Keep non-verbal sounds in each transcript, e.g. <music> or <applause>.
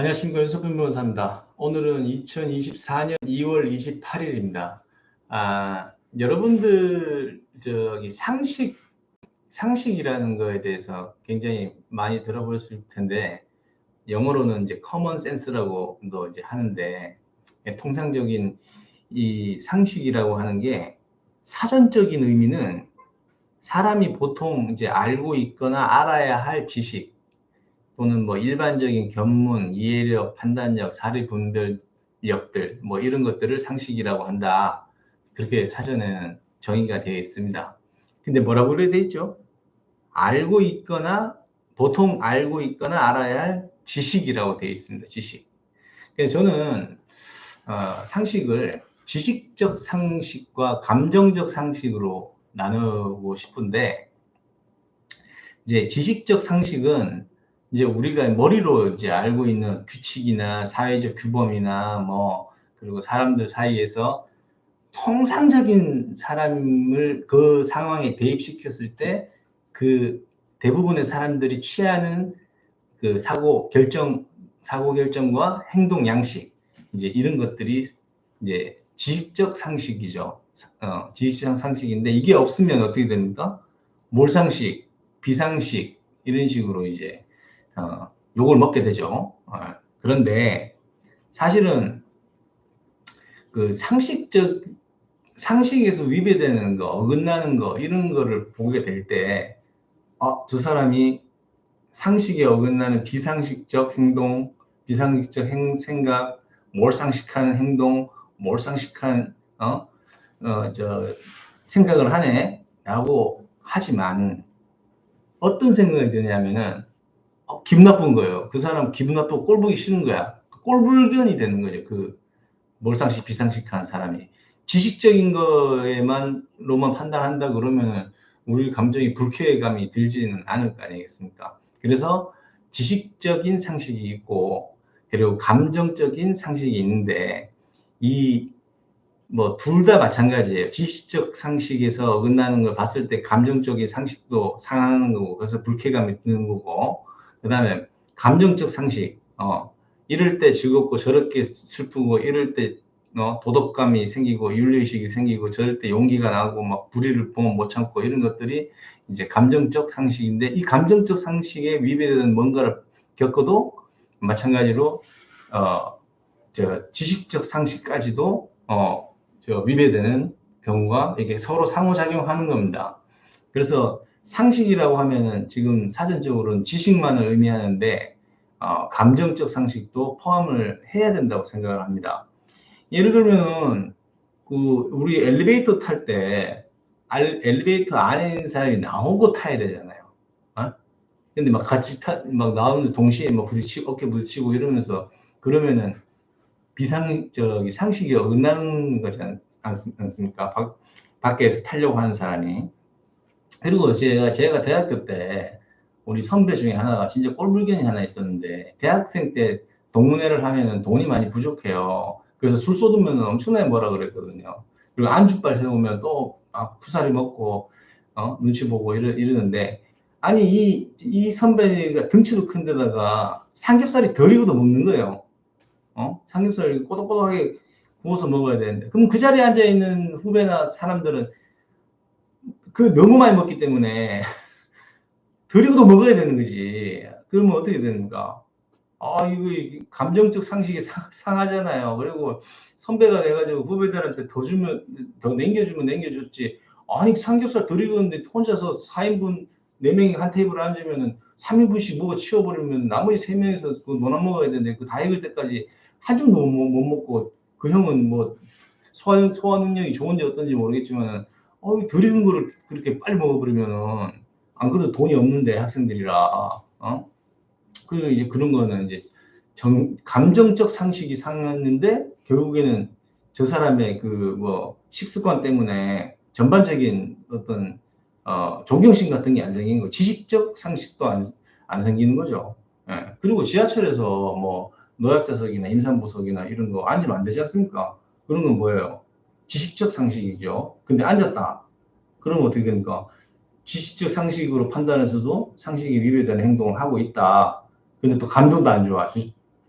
안녕하십니까 윤석빈 변호사입니다. 오늘은 2024년 2월 28일입니다. 아, 여러분들 저기 상식 상식이라는 거에 대해서 굉장히 많이 들어보셨을 텐데 영어로는 이제 common sense라고도 이제 하는데 통상적인 이 상식이라고 하는 게 사전적인 의미는 사람이 보통 이제 알고 있거나 알아야 할 지식 또는 뭐 일반적인 견문, 이해력, 판단력, 사리 분별력들 뭐 이런 것들을 상식이라고 한다. 그렇게 사전에는 정의가 되어 있습니다. 근데 뭐라고 그래 되어 있죠? 알고 있거나 보통 알고 있거나 알아야 할 지식이라고 되어 있습니다. 지식. 그래서 저는 어, 상식을 지식적 상식과 감정적 상식으로 나누고 싶은데 이제 지식적 상식은 이제 우리가 머리로 이제 알고 있는 규칙이나 사회적 규범이나 뭐 그리고 사람들 사이에서 통상적인 사람을 그 상황에 대입시켰을 때 그 대부분의 사람들이 취하는 그 사고 결정 사고 결정과 행동 양식 이제 이런 것들이 이제 지식적 상식이죠. 어, 지식적 상식인데 이게 없으면 어떻게 됩니까? 몰상식, 비상식 이런 식으로 이제 어, 욕을 먹게 되죠. 어, 그런데 사실은 그 상식적 상식에서 위배되는 거, 어긋나는 거 이런 거를 보게 될 때, 어, 저 사람이 상식에 어긋나는 비상식적 행동, 비상식적 행, 생각, 몰상식한 행동, 몰상식한 어, 어, 저 생각을 하네라고 하지만 어떤 생각이 드냐면은 어, 기분 나쁜 거예요. 그 사람 기분 나쁘고 꼴 보기 싫은 거야. 꼴불견이 되는 거죠. 그 몰상식 비상식한 사람이 지식적인 거에만로만 판단한다 그러면 우리 감정이 불쾌감이 들지는 않을 거 아니겠습니까? 그래서 지식적인 상식이 있고 그리고 감정적인 상식이 있는데 이 뭐 둘 다 마찬가지예요. 지식적 상식에서 어긋나는 걸 봤을 때 감정적인 상식도 상하는 거고 그래서 불쾌감이 드는 거고 그 다음에 감정적 상식, 어, 이럴 때 즐겁고 저렇게 슬프고 이럴 때 어, 도덕감이 생기고 윤리의식이 생기고 저럴 때 용기가 나고 막 불의를 보면 못 참고 이런 것들이 이제 감정적 상식인데 이 감정적 상식에 위배되는 뭔가를 겪어도 마찬가지로 어, 저 지식적 상식까지도 어, 저 위배되는 경우가 이게 서로 상호작용하는 겁니다. 그래서 상식이라고 하면은 지금 사전적으로는 지식만을 의미하는데 어, 감정적 상식도 포함을 해야 된다고 생각을 합니다. 예를 들면 그 우리 엘리베이터 탈 때 엘리베이터 안에 있는 사람이 나오고 타야 되잖아요. 어? 근데 막 같이 타, 막 나오는데 동시에 막 부딪히고 어깨 부딪히고 이러면서 그러면은 비상적이 상식이 어긋나는 거지 않, 않습니까? 밖, 밖에서 타려고 하는 사람이. 그리고 제가, 제가 대학교 때 우리 선배 중에 하나가 진짜 꼴불견이 하나 있었는데 대학생 때 동문회를 하면은 돈이 많이 부족해요. 그래서 술 쏟으면 엄청나게 뭐라 그랬거든요. 그리고 안주빨 세우면 또 아, 쿠사리 먹고 어? 눈치 보고 이러, 이러는데 아니 이, 이 선배가 등치도 큰 데다가 삼겹살이 덜 익어도 먹는 거예요. 어? 삼겹살 꼬독꼬독하게 구워서 먹어야 되는데 그럼 그 자리에 앉아 있는 후배나 사람들은 그 너무 많이 먹기 때문에 <laughs> 그리고도 먹어야 되는 거지. 그러면 어떻게 됩니까? 아, 이거 감정적 상식이 상, 하잖아요 그리고 선배가 돼가지고 후배들한테 더 주면, 더 남겨주면 남겨줬지. 아니, 삼겹살 덜 익었는데 혼자서 4인분, 4명이 한 테이블에 앉으면은 3인분씩 먹어 치워버리면 나머지 3명에서 그 논아 먹어야 되는데 그 다 익을 때까지 한 점도 못, 못 먹고 그 형은 뭐 소화, 소화 능력이 좋은지 어떤지 모르겠지만 어, 덜 익은 거를 그렇게 빨리 먹어버리면은, 안 그래도 돈이 없는데 학생들이라, 어? 그, 이제 그런 거는 이제 정, 감정적 상식이 상했는데, 결국에는 저 사람의 그 뭐 식습관 때문에 전반적인 어떤, 어, 존경심 같은 게 안 생기는 거, 지식적 상식도 안, 안 생기는 거죠. 예. 그리고 지하철에서 뭐 노약자석이나 임산부석이나 이런 거 앉으면 안 되지 않습니까? 그런 건 뭐예요? 지식적 상식이죠. 근데 앉았다. 그러면 어떻게 됩니까? 지식적 상식으로 판단해서도 상식이 위배되는 행동을 하고 있다. 근데 또 감정도 안 좋아.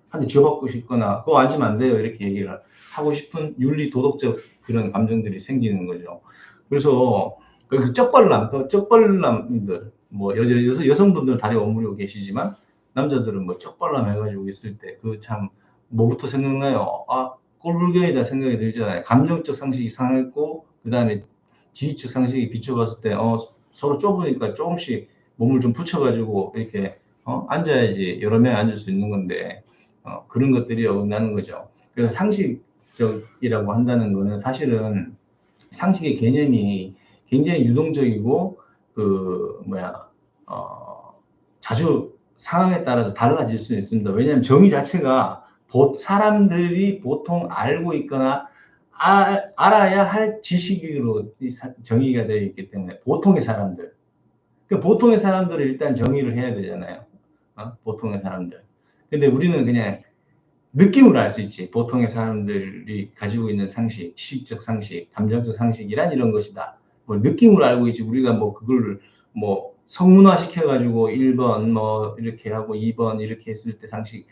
한테 지어받고 싶거나 그거 앉으면 안 돼요 이렇게 얘기를 하고 싶은 윤리 도덕적 그런 감정들이 생기는 거죠. 그래서 그 쩍벌남, 그 쩍벌남들 뭐 여자 여성 여성분들 다리 오므리고 계시지만 남자들은 뭐 쩍벌남 해가지고 있을 때 그 참 뭐부터 생각나요? 아 꼴불견이다 생각이 들잖아요. 감정적 상식이 상했고 그 다음에 지휘적 상식이 비춰봤을 때 어, 서로 좁으니까 조금씩 몸을 좀 붙여가지고 이렇게 어, 앉아야지 여러 명 앉을 수 있는 건데 어, 그런 것들이 어긋나는 거죠. 그래서 상식적이라고 한다는 거는 사실은 상식의 개념이 굉장히 유동적이고 그 뭐야 어, 자주 상황에 따라서 달라질 수 있습니다. 왜냐하면 정의 자체가 보, 사람들이 보통 알고 있거나 알, 알아야 할 지식으로 정의가 되어 있기 때문에 보통의 사람들 그 보통의 사람들을 일단 정의를 해야 되잖아요. 어? 보통의 사람들. 근데 우리는 그냥 느낌으로 알 수 있지. 보통의 사람들이 가지고 있는 상식, 지식적 상식, 감정적 상식이란 이런 것이다. 뭐 느낌으로 알고 있지. 우리가 뭐 그걸 뭐 성문화 시켜가지고 1번 뭐 이렇게 하고 2번 이렇게 했을 때 상식,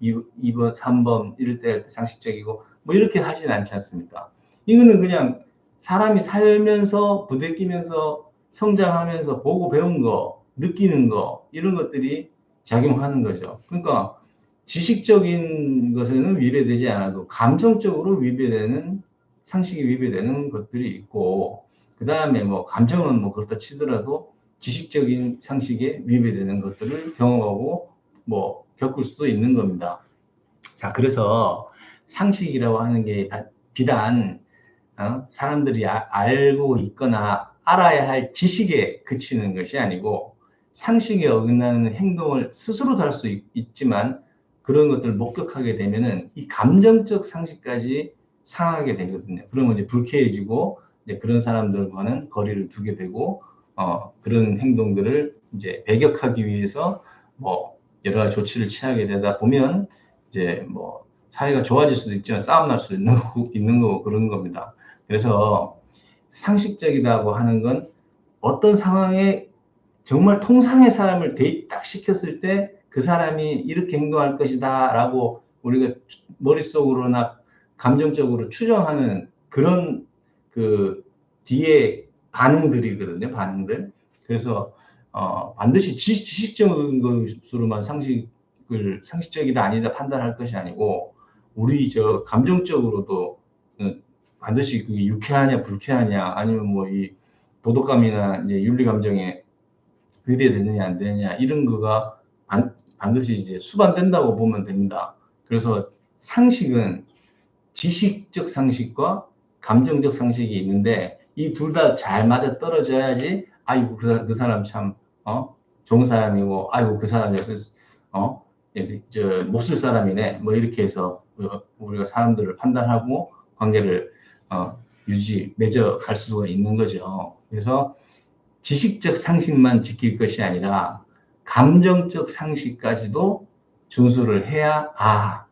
2, 2번, 3번 이럴 때할때 상식적이고 뭐 이렇게 하진 않지 않습니까? 이거는 그냥 사람이 살면서 부대끼면서 성장하면서 보고 배운 거, 느끼는 거 이런 것들이 작용하는 거죠. 그러니까 지식적인 것에는 위배되지 않아도 감정적으로 위배되는 상식이 위배되는 것들이 있고 그 다음에 뭐 감정은 뭐 그렇다 치더라도 지식적인 상식에 위배되는 것들을 경험하고 뭐 겪을 수도 있는 겁니다. 자 그래서 상식이라고 하는 게 비단 어? 사람들이 아, 알고 있거나 알아야 할 지식에 그치는 것이 아니고 상식에 어긋나는 행동을 스스로도 할 수 있지만 그런 것들을 목격하게 되면은 이 감정적 상식까지 상하게 되거든요. 그러면 이제 불쾌해지고 이제 그런 사람들과는 거리를 두게 되고 어, 그런 행동들을 이제 배격하기 위해서 뭐 여러 가지 조치를 취하게 되다 보면 이제 뭐 사회가 좋아질 수도 있지만 싸움 날 수도 있는 <laughs> 거고, 있는 거고 그런 겁니다. 그래서 상식적이라고 하는 건 어떤 상황에 정말 통상의 사람을 대입 딱 시켰을 때 그 사람이 이렇게 행동할 것이다 라고 우리가 머릿속으로나 감정적으로 추정하는 그런 그 뒤에 반응들이거든요 반응들 그래서 어, 반드시 지식적인 것으로만 상식을 상식적이다 아니다 판단할 것이 아니고 우리 저 감정적으로도 반드시 그게 유쾌하냐 불쾌하냐 아니면 뭐 이 도덕감이나 이제 윤리 감정에 의대되느냐 안 되느냐 이런 거가 반, 반드시 이제 수반된다고 보면 됩니다. 그래서 상식은 지식적 상식과 감정적 상식이 있는데 이 둘 다 잘 맞아 떨어져야지 아이고 그, 그 사람 참 어? 좋은 사람이고 아이고 그 사람 역시 어? 저 몹쓸 사람이네 뭐 이렇게 해서 어, 우리가 사람들을 판단하고 관계를 어, 유지 맺어 갈 수가 있는 거죠. 그래서 지식적 상식만 지킬 것이 아니라 감정적 상식까지도 준수를 해야 아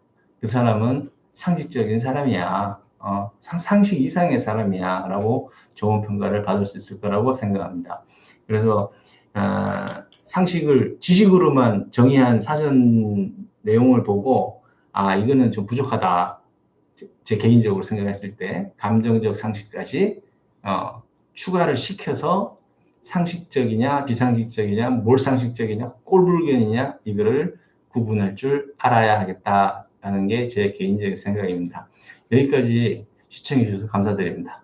그 사람은 상식적인 사람이야 어, 상식 이상의 사람이야 라고 좋은 평가를 받을 수 있을 거라고 생각합니다 그래서 어, 상식을 지식으로만 정의한 사전 내용을 보고 아 이거는 좀 부족하다 제 개인적으로 생각했을 때 감정적 상식까지 어, 추가를 시켜서 상식적이냐 비상식적이냐 몰상식적이냐 꼴불견이냐 이거를 구분할 줄 알아야 하겠다라는 게 제 개인적인 생각입니다. 여기까지 시청해 주셔서 감사드립니다.